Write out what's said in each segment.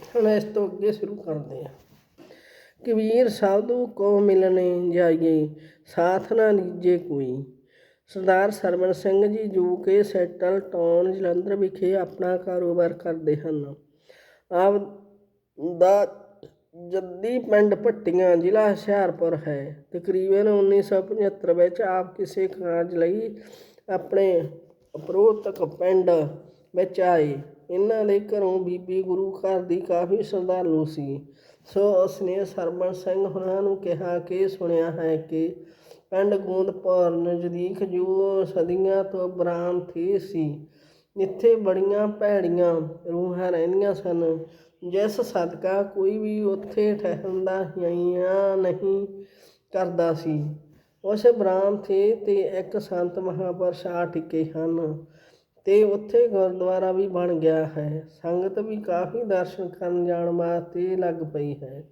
ਹੁਣ ਇਸ ਤੋਂ ਅੱਗੇ ਸ਼ੁਰੂ ਕਰਦੇ ਹਾਂ। ਕਬੀਰ ਸਾਧੂ ਕੋ ਮਿਲਣੇ ਜਾਈਏ, ਸਾਥ ਨਾ ਲੀਜੇ ਕੋਈ। ਸਰਦਾਰ ਸਰਵਣ ਸਿੰਘ ਜੀ ਜੋ ਕਿ ਸੈਟਲ ਟਾਊਨ ਜਲੰਧਰ ਵਿਖੇ ਆਪਣਾ ਕਾਰੋਬਾਰ ਕਰਦੇ ਹਨ। ਆਪ ਦਾ ਜੱਦੀ ਪਿੰਡ ਭੱਟੀਆਂ ਜ਼ਿਲ੍ਹਾ ਹੁਸ਼ਿਆਰਪੁਰ ਹੈ। ਤਕਰੀਬਨ 1975 ਵਿੱਚ ਆਪ ਕਿਸੇ ਕਾਰਜ ਲਈ ਆਪਣੇ ਉਪਰੋਕਤ ਪਿੰਡ ਵਿੱਚ ਆਏ। ਇਹਨਾਂ ਦੇ ਘਰੋਂ ਬੀਬੀ ਗੁਰੂ ਘਰ ਦੀ ਕਾਫੀ ਸ਼ਰਧਾਲੂ ਸੀ। ਸੋ ਉਸਨੇ ਸਰਬਣ ਸਿੰਘ ਹੋਰਾਂ ਨੂੰ ਕਿਹਾ ਕਿ ਸੁਣਿਆ ਹੈ ਕਿ ਪਿੰਡ ਗੋਂਦਪੁਰ ਨਜ਼ਦੀਕ ਜੋ ਸਦੀਆਂ ਤੋਂ ਬਰਾਮਥੀ ਸੀ, ਇੱਥੇ ਬੜੀਆਂ ਭੈੜੀਆਂ ਰੂਹਾਂ ਰਹਿੰਦੀਆਂ ਸਨ। ਜਿਸ ਸਦਕਾ ਕੋਈ ਵੀ ਉੱਥੇ ਠਹਿਰਦਾ ਜਾਂ ਨਹੀਂ ਕਰਦਾ ਸੀ। ਉਸ ਬਰਾਮਥੀ ਤੇ ਇੱਕ ਸੰਤ ਮਹਾਪੁਰਸ਼ ਆ ਟਿਕੇ ਹਨ। ਤੇ ਉੱਥੇ ਗੁਰਦੁਆਰਾ ਵੀ ਬਣ ਗਿਆ ਹੈ। ਸੰਗਤ ਵੀ ਕਾਫੀ ਦਰਸ਼ਨ ਕਰਨ ਜਾਣ ਵਾਸਤੇ ਲੱਗ ਪਈ ਹੈ।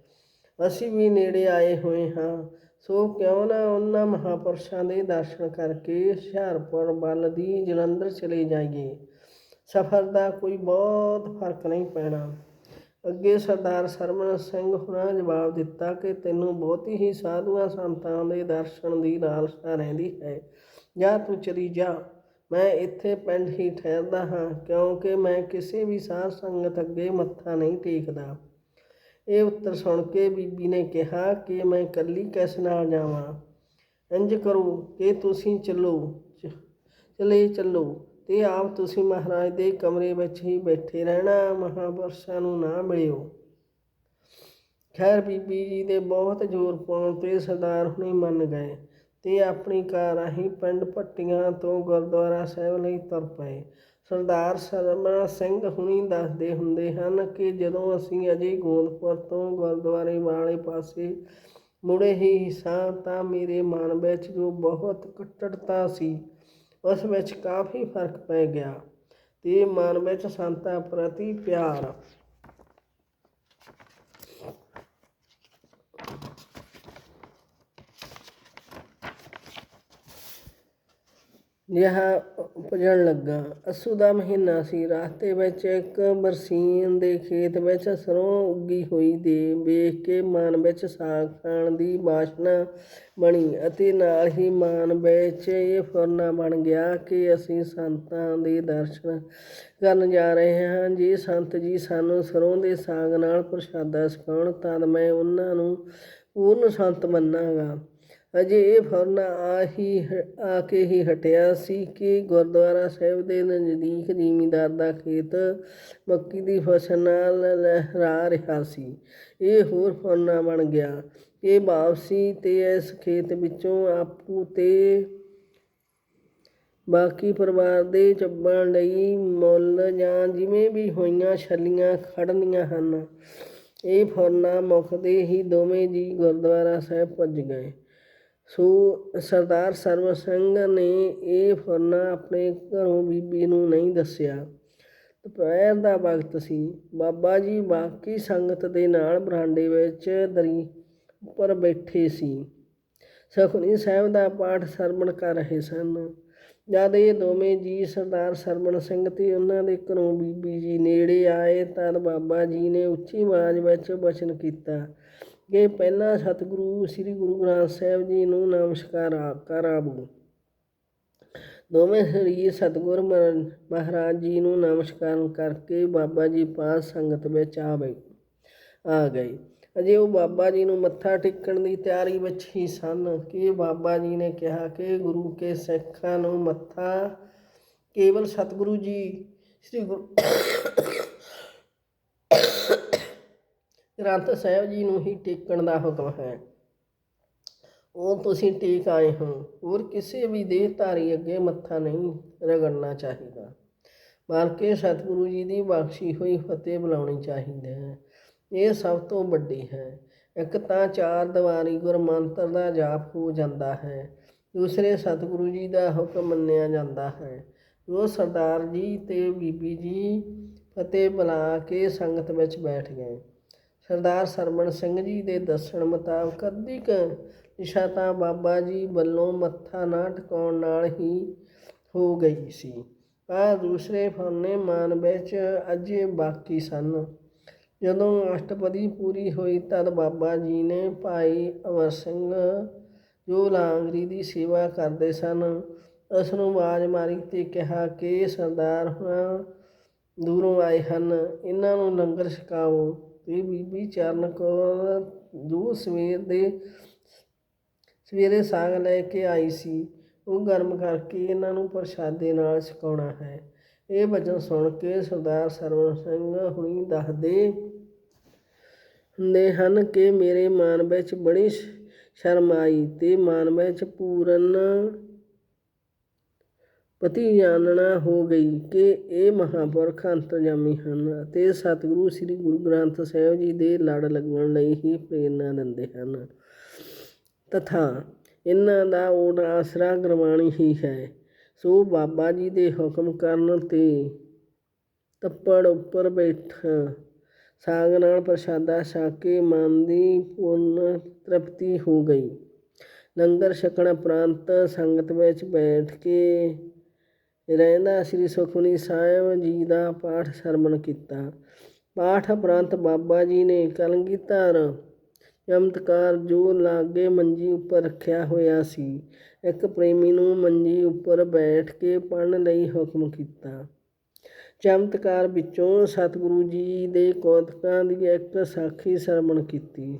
ਅਸੀਂ ਵੀ ਨੇੜੇ ਆਏ ਹੋਏ ਹਾਂ। ਸੋ ਕਿਉਂ ਨਾ ਉਹਨਾਂ ਮਹਾਪੁਰਸ਼ਾਂ ਦੇ ਦਰਸ਼ਨ ਕਰਕੇ ਹੁਸ਼ਿਆਰਪੁਰ ਵੱਲ ਦੀ ਜਲੰਧਰ ਚਲੇ ਜਾਈਏ। ਸਫ਼ਰ ਦਾ ਕੋਈ ਬਹੁਤ ਫ਼ਰਕ ਨਹੀਂ ਪੈਣਾ। ਅੱਗੇ ਸਰਦਾਰ ਸਰਮਨ ਸਿੰਘ ਹੁਰਾਂ ਜਵਾਬ ਦਿੱਤਾ ਕਿ ਤੈਨੂੰ ਬਹੁਤੀ ਹੀ ਸਾਧੂਆਂ ਸੰਤਾਂ ਦੇ ਦਰਸ਼ਨ ਦੀ ਲਾਲਸਾ ਰਹਿੰਦੀ ਹੈ। ਜਾਂ ਤੂੰ ਚਲੀ ਜਾ। ਮੈਂ ਇੱਥੇ ਪਿੰਡ ਹੀ ਠਹਿਰਦਾ ਹਾਂ, ਕਿਉਂਕਿ ਮੈਂ ਕਿਸੇ ਵੀ ਸਾਧ ਸੰਗਤ ਅੱਗੇ ਮੱਥਾ ਨਹੀਂ ਟੇਕਦਾ। ਇਹ ਉੱਤਰ ਸੁਣ ਕੇ ਬੀਬੀ ਨੇ ਕਿਹਾ ਕਿ ਮੈਂ ਇਕੱਲੀ ਕਿਸ ਨਾਲ ਜਾਵਾਂ? ਇੰਜ ਕਰੋ ਕਿ ਤੁਸੀਂ ਚੱਲੋ, ਚ- ਚਲੇ ਚੱਲੋ, ਤੇ ਆਪ ਤੁਸੀਂ ਮਹਾਰਾਜ ਦੇ ਕਮਰੇ ਵਿੱਚ ਹੀ ਬੈਠੇ ਰਹਿਣਾ, ਮਹਾਪੁਰਸ਼ਾਂ ਨੂੰ ਨਾ ਮਿਲਿਓ। ਖੈਰ ਬੀਬੀ ਜੀ ਦੇ ਬਹੁਤ ਜ਼ੋਰ ਪਾਉਣ ਤੇ ਸਰਦਾਰ ਹੁਣੇ ਮੰਨ ਗਏ। ਤੇ ਆਪਣੀ ਕਾਰ ਰਾਹੀਂ ਪਿੰਡ ਭੱਟੀਆਂ ਤੋਂ ਗੁਰਦੁਆਰਾ ਸਾਹਿਬ ਲਈ ਤੁਰ ਪਏ। ਸਰਦਾਰ ਸਰਮਾ ਸਿੰਘ ਹੁਣੀ ਦੱਸਦੇ ਹੁੰਦੇ ਹਨ ਕਿ ਜਦੋਂ ਅਸੀਂ ਅਜੇ ਗੋਦਪੁਰ ਤੋਂ ਗੁਰਦੁਆਰੇ ਵਾਲੇ ਪਾਸੇ ਮੁੜੇ ਹੀ ਸਾਂ ਤਾਂ ਮੇਰੇ ਮਨ ਵਿੱਚ ਜੋ ਬਹੁਤ ਕੱਟੜਤਾ ਸੀ, ਉਸ ਵਿੱਚ ਕਾਫੀ ਫ਼ਰਕ ਪੈ ਗਿਆ ਤੇ ਮਨ ਵਿੱਚ ਸੰਤਾਂ ਪ੍ਰਤੀ ਪਿਆਰ ਜਿਹਾ ਉਪਜਣ ਲੱਗਾ। ਅੱਸੂ ਦਾ ਮਹੀਨਾ ਸੀ। ਰਾਸਤੇ ਵਿੱਚ ਇੱਕ ਬਰਸੀਨ ਦੇ ਖੇਤ ਵਿੱਚ ਸਰੋਂ ਉੱਗੀ ਹੋਈ ਦੇ ਵੇਖ ਕੇ ਮਨ ਵਿੱਚ ਸਾਗ ਖਾਣ ਦੀ ਬਾਸ਼ਨਾ ਬਣੀ ਅਤੇ ਨਾਲ ਹੀ ਮਨ ਵਿੱਚ ਇਹ ਫੁਰਨਾ ਬਣ ਗਿਆ ਕਿ ਅਸੀਂ ਸੰਤਾਂ ਦੇ ਦਰਸ਼ਨ ਕਰਨ ਜਾ ਰਹੇ ਹਾਂ। ਜੇ ਸੰਤ ਜੀ ਸਾਨੂੰ ਸਰੋਂ ਦੇ ਸਾਗ ਨਾਲ ਪ੍ਰਸ਼ਾਦਾ ਸਿਖਾਉਣ ਤਾਂ ਮੈਂ ਉਹਨਾਂ ਨੂੰ ਪੂਰਨ ਸੰਤ ਮੰਨਾਂਗਾ। ਅਜੇ ਇਹ ਫੁਰਨਾ ਆ ਹੀ ਹ- ਆ ਕੇ ਹੀ ਹਟਿਆ ਸੀ ਕਿ ਗੁਰਦੁਆਰਾ ਸਾਹਿਬ ਦੇ ਨਜ਼ਦੀਕ ਜ਼ਿਮੀਂਦਾਰ ਦਾ ਖੇਤ ਮੱਕੀ ਦੀ ਫਸਲ ਨਾਲ ਲਹਿਰਾ ਰਿਹਾ ਸੀ। ਇਹ ਹੋਰ ਫੁਰਨਾ ਬਣ ਗਿਆ। ਇਹ ਵਾਪਸੀ ਤੇ ਇਸ ਖੇਤ ਵਿੱਚੋਂ ਆਪੂ ਤੇ ਬਾਕੀ ਪਰਿਵਾਰ ਦੇ ਚੱਬਣ ਲਈ ਮੁੱਲ ਜਾਂ ਜਿਵੇਂ ਵੀ ਹੋਈਆਂ ਛੱਲੀਆਂ ਖੜਨੀਆਂ ਹਨ। ਇਹ ਫੌਰਨਾ ਮੁੱਕਦੇ ਹੀ ਦੋਵੇਂ ਜੀ ਗੁਰਦੁਆਰਾ ਸਾਹਿਬ ਭੱਜ ਗਏ। ਸੋ ਸਰਦਾਰ ਸਰਵ ਸਿੰਘ ਨੇ ਇਹ ਫੁਰਨਾ ਆਪਣੇ ਘਰੋਂ ਬੀਬੀ ਨੂੰ ਨਹੀਂ ਦੱਸਿਆ। ਦੁਪਹਿਰ ਦਾ ਵਕਤ ਸੀ। ਬਾਬਾ ਜੀ ਬਾਕੀ ਸੰਗਤ ਦੇ ਨਾਲ ਬਰਾਂਡੇ ਵਿੱਚ ਦਰੀ ਉੱਪਰ ਬੈਠੇ ਸੀ। ਸੁਖਨੀ ਸਾਹਿਬ ਦਾ ਪਾਠ ਸਰਵਣ ਕਰ ਰਹੇ ਸਨ। ਜਦ ਇਹ ਦੋਵੇਂ ਜੀ ਸਰਦਾਰ ਸਰਵਣ ਸਿੰਘ ਤੇ ਉਹਨਾਂ ਦੇ ਘਰੋਂ ਬੀਬੀ ਜੀ ਨੇੜੇ ਆਏ, ਤਦ ਬਾਬਾ ਜੀ ਨੇ ਉੱਚੀ ਆਵਾਜ਼ ਵਿੱਚ ਬਚਨ ਕੀਤਾ। ਕਿ ਪਹਿਲਾਂ ਸਤਿਗੁਰੂ ਸ੍ਰੀ ਗੁਰੂ ਗ੍ਰੰਥ ਸਾਹਿਬ ਜੀ ਨੂੰ ਨਮਸਕਾਰ ਆ- ਕਰਾਵੋ। ਦੋਵੇਂ ਸਰੀਰ ਸਤਿਗੁਰ ਮ- ਮਹਾਰਾਜ ਜੀ ਨੂੰ ਨਮਸਕਾਰ ਕਰਕੇ ਬਾਬਾ ਜੀ ਪਾਸ ਸੰਗਤ ਵਿੱਚ ਆ ਗਏ ਆ ਗਏ। ਅਜੇ ਉਹ ਬਾਬਾ ਜੀ ਨੂੰ ਮੱਥਾ ਟੇਕਣ ਦੀ ਤਿਆਰੀ ਵਿੱਚ ਹੀ ਸਨ ਕਿ ਬਾਬਾ ਜੀ ਨੇ ਕਿਹਾ ਕਿ ਗੁਰੂ ਕੇ ਸਿੱਖਾਂ ਨੂੰ ਮੱਥਾ ਕੇਵਲ ਸਤਿਗੁਰੂ ਜੀ, ਸ੍ਰੀ ਗੁਰੂ ਗ੍ਰੰਥ ਸਾਹਿਬ ਜੀ ਨੂੰ ਹੀ ਟੇਕਣ ਦਾ ਹੁਕਮ ਹੈ। ਉਹ ਤੁਸੀਂ ਟੇਕ ਆਏ ਹੋ। ਹੋਰ ਕਿਸੇ ਵੀ ਦੇਹਧਾਰੀ ਅੱਗੇ ਮੱਥਾ ਨਹੀਂ ਰਗੜਨਾ ਚਾਹੀਦਾ। ਬਲਕਿ ਸਤਿਗੁਰੂ ਜੀ ਦੀ ਬਖਸ਼ੀ ਹੋਈ ਫਤਿਹ ਬੁਲਾਉਣੀ ਚਾਹੀਦੀ ਹੈ। ਇਹ ਸਭ ਤੋਂ ਵੱਡੀ ਹੈ। ਇੱਕ ਤਾਂ ਚਾਰ ਦੀਵਾਰੀ ਗੁਰਮੰਤਰ ਦਾ ਜਾਪ ਹੋ ਜਾਂਦਾ ਹੈ। ਦੂਸਰੇ ਸਤਿਗੁਰੂ ਜੀ ਦਾ ਹੁਕਮ ਮੰਨਿਆ ਜਾਂਦਾ ਹੈ। ਉਹ ਸਰਦਾਰ ਜੀ ਤੇ ਬੀਬੀ ਜੀ ਫਤਿਹ ਬੁਲਾ ਕੇ ਸੰਗਤ ਵਿੱਚ ਬੈਠ ਗਏ। ਸਰਦਾਰ ਸਰਵਣ ਸਿੰਘ ਜੀ ਦੇ ਦੱਸਣ ਮੁਤਾਬਕ ਅੱਧੀ ਕੁ ਦਿਸ਼ਾ ਤਾਂ ਬਾਬਾ ਜੀ ਵੱਲੋਂ ਮੱਥਾ ਨਾ ਟਿਕਾਉਣ ਨਾਲ ਹੀ ਹੋ ਗਈ ਸੀ। ਪਰ ਦੂਸਰੇ ਫਰਨੇ ਮਾਨ ਵਿੱਚ ਅਜੇ ਬਾਕੀ ਸਨ। ਜਦੋਂ ਅਸ਼ਟਪਦੀ ਪੂਰੀ ਹੋਈ ਤਦ ਬਾਬਾ ਜੀ ਨੇ ਭਾਈ ਅਮਰ ਸਿੰਘ ਜੋ ਲਾਂਗਰੀ ਦੀ ਸੇਵਾ ਕਰਦੇ ਸਨ, ਉਸ ਨੂੰ ਆਵਾਜ਼ ਮਾਰੀ ਤੇ ਕਿਹਾ ਕਿ ਸਰਦਾਰ ਹੁਣਾਂ ਦੂਰੋਂ ਆਏ ਹਨ, ਇਹਨਾਂ ਨੂੰ ਲੰਗਰ ਛਕਾਓ। ਤੇ ਬੀਬੀ ਚਰਨ ਕੌਰ ਜੋ ਸਵੇਰ ਦੇ ਸਵੇਰੇ ਸਾਗ ਲੈ ਕੇ ਆਈ ਸੀ। ਉਹ ਗਰਮ ਕਰਕੇ ਇਹਨਾਂ ਨੂੰ ਪ੍ਰਸ਼ਾਦੇ ਨਾਲ ਛਕਾਉਣਾ ਹੈ। ਇਹ ਵਚਨ ਸੁਣ ਕੇ ਸਰਦਾਰ ਸਰਵਣ ਸਿੰਘ ਹੁਣੀ ਦੱਸਦੇ ਹੁੰਦੇ ਹਨ ਕਿ ਮੇਰੇ ਮਨ ਵਿੱਚ ਬੜੀ ਸ਼- ਸ਼ਰਮ ਆਈ ਤੇ ਮਨ ਵਿੱਚ ਪੂਰਨ ਪਤੀ ਜਾਣਨਾ ਹੋ ਗਈ ਕਿ ਇਹ ਮਹਾਂਪੁਰਖ ਅੰਤਰਜਾਮੀ ਹਨ ਅਤੇ ਸਤਿਗੁਰੂ ਸ੍ਰੀ ਗੁਰੂ ਗ੍ਰੰਥ ਸਾਹਿਬ ਜੀ ਦੇ ਲੜ ਲੱਗਣ ਲਈ ਹੀ ਪ੍ਰੇਰਨਾ ਦਿੰਦੇ ਹਨ। ਤਥਾ ਇਹਨਾਂ ਦਾ ਓਟ ਆਸਰਾ ਗੁਰਬਾਣੀ ਹੀ ਹੈ। ਸੋ ਬਾਬਾ ਜੀ ਦੇ ਹੁਕਮ ਕਰਨ ਤੇ ਤੱਪੜ ਉੱਪਰ ਬੈਠ, ਸਾਗ ਨਾਲ ਪ੍ਰਸ਼ਾਦਾ ਛਕ ਕੇ ਮਨ ਦੀ ਪੂਰਨ ਤ੍ਰਿਪਤੀ ਹੋ ਗਈ। ਲੰਗਰ ਛਕਣ ਉਪਰੰਤ ਸੰਗਤ ਵਿੱਚ ਬੈਠ ਕੇ ਰਹਿੰਦਾ ਸ੍ਰੀ ਸੁਖਮਨੀ ਸਾਹਿਬ ਜੀ ਦਾ ਪਾਠ ਸਰਵਣ ਕੀਤਾ। ਪਾਠ ਉਪਰੰਤ ਬਾਬਾ ਜੀ ਨੇ ਕਲਗੀਧਰ ਚਮਤਕਾਰ ਜੋ ਲਾਗੇ ਮੰਜੀ ਉੱਪਰ ਰੱਖਿਆ ਹੋਇਆ ਸੀ, ਇੱਕ ਪ੍ਰੇਮੀ ਨੂੰ ਮੰਜੀ ਉੱਪਰ ਬੈਠ ਕੇ ਪੜ੍ਹਨ ਲਈ ਹੁਕਮ ਕੀਤਾ। ਚਮਤਕਾਰ ਵਿੱਚੋਂ ਸਤਿਗੁਰੂ ਜੀ ਦੇ ਕੌਤਕਾਂ ਦੀ ਇੱਕ ਸਾਖੀ ਸਰਵਣ ਕੀਤੀ।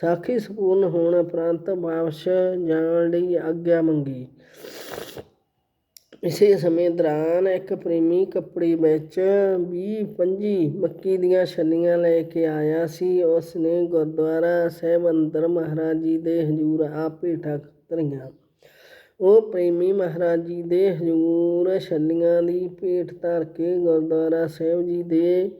ਸਾਖੀ ਸੰਪੂਰਨ ਹੋਣ ਉਪਰੰਤ ਵਾਪਸ ਜਾਣ ਲਈ ਆਗਿਆ ਮੰਗੀ। ਇਸੇ ਸਮੇਂ ਦੌਰਾਨ ਇੱਕ ਪ੍ਰੇਮੀ ਕੱਪੜੇ ਵਿੱਚ 20 25 ਮੱਕੀ ਦੀਆਂ ਛੱਲੀਆਂ ਲੈ ਕੇ ਆਇਆ ਸੀ। ਉਸ ਨੇ ਗੁਰਦੁਆਰਾ ਸਾਹਿਬ ਅੰਦਰ ਮਹਾਰਾਜ ਜੀ ਦੇ ਹਜ਼ੂਰ ਆ ਭੇਟਾ ਧਰੀਆਂ। ਉਹ ਪ੍ਰੇਮੀ ਮਹਾਰਾਜ ਜੀ ਦੇ ਹਜ਼ੂਰ ਛੱਲੀਆਂ ਦੀ ਭੇਟ ਧਰ ਕੇ ਗੁਰਦੁਆਰਾ ਸਾਹਿਬ ਜੀ ਦੇ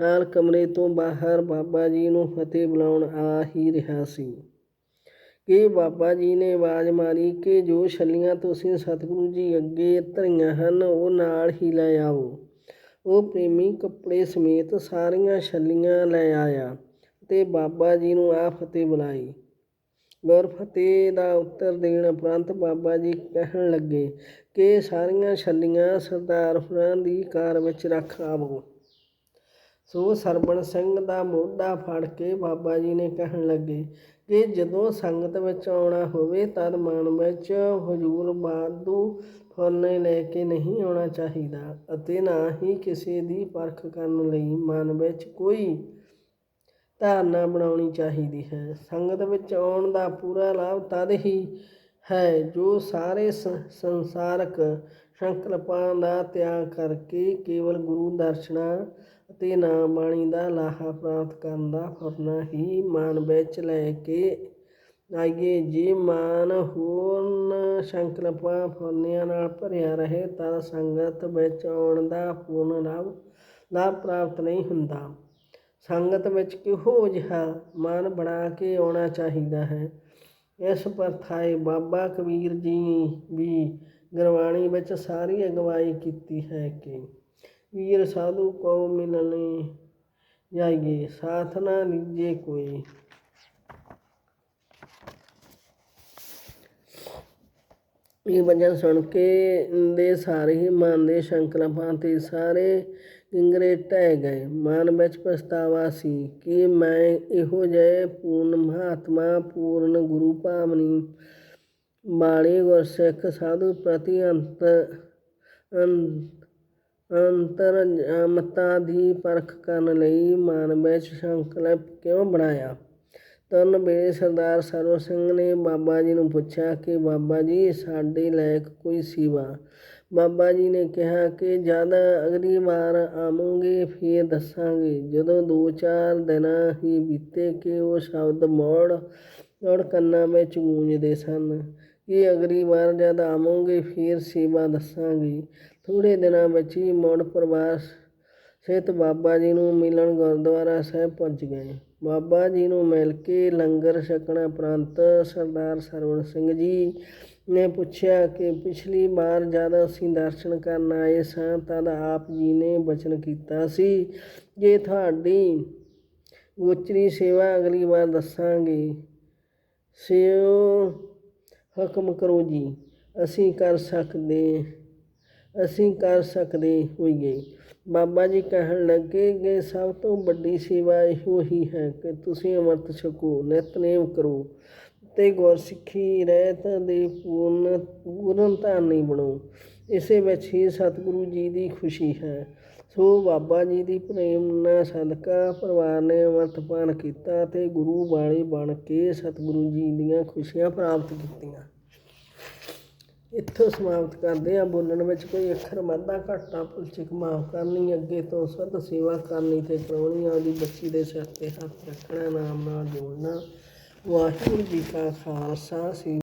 ਹਾਲ ਕਮਰੇ ਤੋਂ ਬਾਹਰ ਬਾਬਾ ਜੀ ਨੂੰ ਫਤਿਹ ਬੁਲਾਉਣ ਆ ਹੀ ਰਿਹਾ ਸੀ। ਕਿ ਬਾਬਾ ਜੀ ਨੇ ਆਵਾਜ਼ ਮਾਰੀ ਕਿ ਜੋ ਛੱਲੀਆਂ ਤੁਸੀਂ ਸਤਿਗੁਰੂ ਜੀ ਅੱਗੇ ਧਰੀਆਂ ਹਨ, ਉਹ ਨਾਲ ਹੀ ਲੈ ਆਓ ਉਹ ਪ੍ਰੇਮੀ ਕੱਪੜੇ ਸਮੇਤ ਸਾਰੀਆਂ ਛੱਲੀਆਂ ਲੈ ਆਇਆ ਤੇ ਬਾਬਾ ਜੀ ਨੂੰ ਆ ਫਤਿਹ ਬੁਲਾਈ। ਗੌਰ ਫਤਿਹ ਦਾ ਉੱਤਰ ਦੇਣ ਉਪਰੰਤ ਬਾਬਾ ਜੀ ਕਹਿਣ ਲੱਗੇ ਕਿ ਸਾਰੀਆਂ ਛੱਲੀਆਂ ਸਰਦਾਰ ਹੁਰਾਂ ਦੀ ਕਾਰ ਵਿੱਚ ਰੱਖ ਆਵੋ। ਸੋ ਸਰਬਣ ਸਿੰਘ ਦਾ ਮੋਢਾ ਫੜ ਕੇ ਬਾਬਾ ਜੀ ਨੇ ਕਹਿਣ ਲੱਗੇ ਕਿ ਜਦੋਂ ਸੰਗਤ ਵਿੱਚ ਆਉਣਾ ਹੋਵੇ ਤਦ ਮਨ ਵਿੱਚ ਹਜ਼ੂਰ ਵਾਧੂ ਫੁਰਨੇ ਲੈ ਕੇ ਨਹੀਂ ਆਉਣਾ ਚਾਹੀਦਾ ਅਤੇ ਨਾ ਹੀ ਕਿਸੇ ਦੀ ਪਰਖ ਕਰਨ ਲਈ ਮਨ ਵਿੱਚ ਕੋਈ ਧਾਰਨਾ ਬਣਾਉਣੀ ਚਾਹੀਦੀ ਹੈ। ਸੰਗਤ ਵਿੱਚ ਆਉਣ ਦਾ ਪੂਰਾ ਲਾਭ ਤਦ ਹੀ ਹੈ ਜੋ ਸਾਰੇ ਸੰਸਾਰਕ ਸੰਕਲਪਾਂ ਦਾ ਤਿਆਗ ਕਰਕੇ ਕੇਵਲ ਗੁਰੂ ਦਰਸ਼ਨਾਂ ਅਤੇ ਨਾਮ ਬਾਣੀ ਦਾ ਲਾਹਾ ਪ੍ਰਾਪਤ ਕਰਨ ਦਾ ਫੁਰਨਾ ਹੀ ਮਨ ਵਿੱਚ ਲੈ ਕੇ ਆਈਏ। ਜੇ ਮਨ ਹੋਰਨ ਸੰਕਲਪਾਂ ਫੁਰਨਿਆਂ ਨਾਲ ਭਰਿਆ ਰਹੇ, ਤਾਂ ਸੰਗਤ ਵਿੱਚ ਆਉਣ ਦਾ ਪੂਰਨ ਲਾਭ ਲਾਭ ਪ੍ਰਾਪਤ ਨਹੀਂ ਹੁੰਦਾ। ਸੰਗਤ ਵਿੱਚ ਕਿਹੋ ਜਿਹਾ ਮਨ ਬਣਾ ਕੇ ਆਉਣਾ ਚਾਹੀਦਾ ਹੈ? ਇਸ ਪਰਥਾਏ ਬਾਬਾ ਕਬੀਰ ਜੀ ਵੀ ਗੁਰਬਾਣੀ ਵਿੱਚ ਸਾਰੀ ਅਗਵਾਈ ਕੀਤੀ ਹੈ ਕਿ ਵੀਰ ਸਾਧੂ ਕੋ ਮਿਲਣੇ ਜਾਈਏ, ਸਾਥ ਨਾ ਲੀਜੇ ਕੋਈ। ਇਹ ਵਜਨ ਸੁਣ ਕੇ ਦੇ ਸਾਰੇ ਹੀ ਮਨ ਦੇ ਸੰਕਲਪਾਂ ਤੇ ਸਾਰੇ ਇੰਗਰੇ ਟਹਿ ਗਏ। ਮਨ ਵਿੱਚ ਪਛਤਾਵਾ ਸੀ ਕਿ ਮੈਂ ਇਹੋ ਜਿਹੇ ਪੂਰਨ ਮਹਾਤਮਾ, ਪੂਰਨ ਗੁਰੂ ਭਾਵਨੀ ਵਾਲੇ ਗੁਰਸਿੱਖ ਸਾਧੂ ਪ੍ਰਤੀ ਅੰਤ ਅੰ- ਅੰਤਰ ਮਤਾਂ ਦੀ ਪਰਖ ਕਰਨ ਲਈ ਮਨ ਵਿੱਚ ਸੰਕਲਪ ਕਿਉਂ ਬਣਾਇਆ? ਤਨ ਵੇਲੇ ਸਰਦਾਰ ਸਰਵ ਸਿੰਘ ਨੇ ਬਾਬਾ ਜੀ ਨੂੰ ਪੁੱਛਿਆ ਕਿ ਬਾਬਾ ਜੀ, ਸਾਡੇ ਲਾਇਕ ਕੋਈ ਸੇਵਾ? ਬਾਬਾ ਜੀ ਨੇ ਕਿਹਾ ਕਿ ਜਦ ਅਗਲੀ ਵਾਰ ਆਵਾਂਗੇ, ਫੇਰ ਦੱਸਾਂਗੇ। ਜਦੋਂ ਦੋ ਚਾਰ ਦਿਨ ਹੀ ਬੀਤੇ ਕਿ ਉਹ ਸ਼ਬਦ ਮੋੜ ਔਰ ਕੰਨਾਂ ਵਿੱਚ ਗੂੰਜਦੇ ਸਨ ਕਿ ਅਗਲੀ ਵਾਰ ਜਦ ਆਵਾਂਗੇ, ਫੇਰ ਸੇਵਾ ਦੱਸਾਂਗੇ। ਥੋੜ੍ਹੇ ਦਿਨਾਂ ਵਿੱਚ ਹੀ ਮੁੜ ਪਰਿਵਾਰ ਸਹਿਤ ਬਾਬਾ ਜੀ ਨੂੰ ਮਿਲਣ ਗੁਰਦੁਆਰਾ ਸਾਹਿਬ ਪਹੁੰਚ ਗਏ। ਬਾਬਾ ਜੀ ਨੂੰ ਮਿਲ ਕੇ ਲੰਗਰ ਛਕਣ ਉਪਰੰਤ ਸਰਦਾਰ ਸਰਵਣ ਸਿੰਘ ਜੀ ਨੇ ਪੁੱਛਿਆ ਕਿ ਪਿਛਲੀ ਵਾਰ ਜਦ ਅਸੀਂ ਦਰਸ਼ਨ ਕਰਨ ਆਏ ਸਾਂ ਤਦ ਆਪ ਜੀ ਨੇ ਬਚਨ ਕੀਤਾ ਸੀ ਜੇ ਤੁਹਾਡੀ ਗੋਚਰੀ ਸੇਵਾ ਅਗਲੀ ਵਾਰ ਦੱਸਾਂਗੇ। ਸਿਓ, ਹੁਕਮ ਕਰੋ ਜੀ, ਅਸੀਂ ਕਰ ਸਕਦੇ ਅਸੀਂ ਕਰ ਸਕਦੇ ਹੋਈਏ। ਬਾਬਾ ਜੀ ਕਹਿਣ ਲੱਗੇ ਕਿ ਸਭ ਤੋਂ ਵੱਡੀ ਸੇਵਾ ਇਹੋ ਹੀ ਹੈ ਕਿ ਤੁਸੀਂ ਅੰਮ੍ਰਿਤ ਛਕੋ, ਨਿਤਨੇਮ ਕਰੋ ਅਤੇ ਗੁਰਸਿੱਖੀ ਰਹਿਤ ਦੇ ਪੂਰਨ ਪੂਰਨ ਧਾਰਨੀ ਬਣੋ। ਇਸੇ ਵਿੱਚ ਹੀ ਸਤਿਗੁਰੂ ਜੀ ਦੀ ਖੁਸ਼ੀ ਹੈ। ਸੋ ਬਾਬਾ ਜੀ ਦੀ ਪ੍ਰੇਰਨਾ ਸਦਕਾ ਪਰਿਵਾਰ ਨੇ ਅੰਮ੍ਰਿਤਪਾਨ ਕੀਤਾ ਅਤੇ ਗੁਰੂ ਵਾਲੇ ਬਣ ਕੇ ਸਤਿਗੁਰੂ ਜੀ ਦੀਆਂ ਖੁਸ਼ੀਆਂ ਪ੍ਰਾਪਤ ਕੀਤੀਆਂ। ਇੱਥੋਂ ਸਮਾਪਤ ਕਰਦੇ ਆ ਬੋਲਣ ਵਿੱਚ ਕੋਈ ਅੱਖਰ ਵਾਧਾ ਘਾਟਾ ਭੁਲਚਕ ਮਾਫ ਕਰਨੀ, ਅੱਗੇ ਤੋਂ ਸਦ ਸੇਵਾ ਕਰਨੀ ਤੇ ਕਰਾਉਣੀ ਆਪਦੀ ਬੱਚੀ ਦੇ ਸਿਰ ਤੇ ਹੱਥ ਰੱਖਣਾ, ਨਾਮ ਨਾਲ ਜੋੜਨਾ ਵਾਹਿਗੁਰੂ ਜੀ ਕਾ ਖਾਲਸਾ, ਸ੍ਰੀ